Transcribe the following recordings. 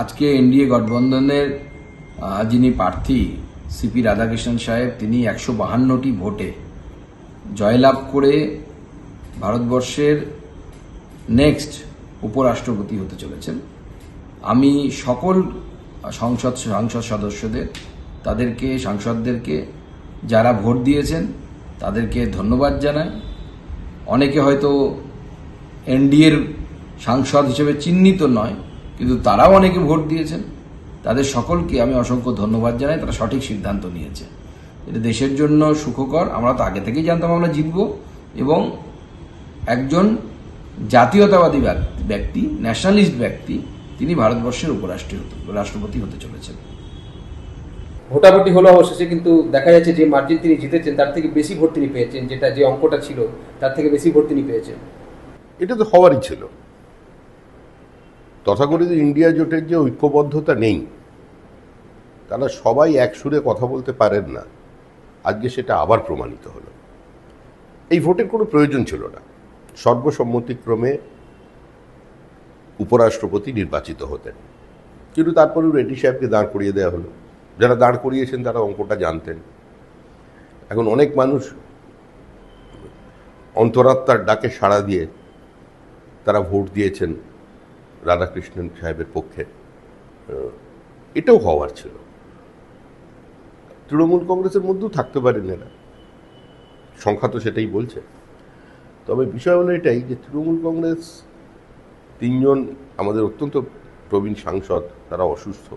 আজকে এনডিএ গঠবন্ধনের যিনি প্রার্থী, সিপি রাধাকৃষ্ণন সাহেব, তিনি একশো বাহান্নটি ভোটে জয়লাভ করে ভারতবর্ষের নেক্সট উপরাষ্ট্রপতি হতে চলেছেন। আমি সকল সংসদ সংসদ সদস্যদের, তাদেরকে, সাংসদদেরকে যারা ভোট দিয়েছেন, তাদেরকে ধন্যবাদ জানাই। অনেকে হয়তো এনডিএর সাংসদ হিসেবে চিহ্নিত নয় কিন্তু তারাও অনেকে ভোট দিয়েছেন। তাদের সকলকে আমি অসংখ্য ধন্যবাদ জানাই তারা সঠিক সিদ্ধান্ত নিয়েছে। এটা দেশের জন্য সুখকর আমরা তো আগে থেকেই জানতাম আমরা জিতব। এবং একজন জাতীয়তাবাদী ব্যক- ব্যক্তি ন্যাশনালিস্ট ব্যক্তি তিনি ভারতবর্ষের উপরাষ্ট্রপতি রাষ্ট্রপতি হতে চলেছেন। ভোটাভুটি হলো অবশেষে কিন্তু দেখা যাচ্ছে যে মার্জিন তিনি জিতেছেন তার থেকে বেশি ভোট তিনি পেয়েছেন যেটা যে অঙ্কটা ছিল তার থেকে বেশি ভোট তিনি পেয়েছেন। এটা তো হওয়ারই ছিল। তথাকথিত ইন্ডিয়া জোটের যে ঐক্যবদ্ধতা নেই, তারা সবাই একসুরে কথা বলতে পারেন না। আজকে সেটা আবার প্রমাণিত হলো। এই ভোটের কোনো প্রয়োজন ছিল না। সর্বসম্মতিক্রমে উপরাষ্ট্রপতি নির্বাচিত হতেন। কিন্তু তারপরেও রেড্ডি সাহেবকে দাঁড় করিয়ে দেওয়া হলো। যারা দাঁড় করিয়েছেন, তারা অঙ্কটা জানতেন। এখন অনেক মানুষ অন্তরাত্মার ডাকে সাড়া দিয়ে তারা ভোট দিয়েছেন। রাধাকৃষ্ণন সাহেবের পক্ষে এটাও হওয়ার ছিল। তৃণমূল কংগ্রেসের মধ্যেও থাকতে পারেন এরা। সংখ্যা তো সেটাই বলছে। তবে বিষয় হলো এটাই যে তৃণমূল কংগ্রেস তিনজন আমাদের অত্যন্ত প্রবীণ সাংসদ, তারা অসুস্থ।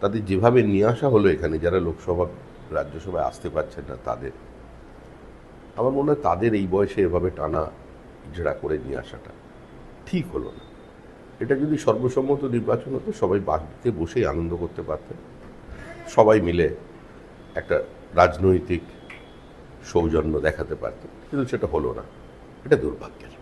তাদের যেভাবে নিয়ে আসা হলো এখানে, যারা লোকসভা, রাজ্যসভায় আসতে পারছেন না তাদের, আমার মনে হয় তাদের এই বয়সে এভাবে টানা জেরা করে নিয়ে আসাটা ঠিক হলো না। এটা যদি সর্বসম্মত নির্বাচন হতো, সবাই বাড়িতে বসেই আনন্দ করতে পারতেন। সবাই মিলে একটা রাজনৈতিক সৌজন্য দেখাতে পারতেন। কিন্তু সেটা হলো না। এটা দুর্ভাগ্যের।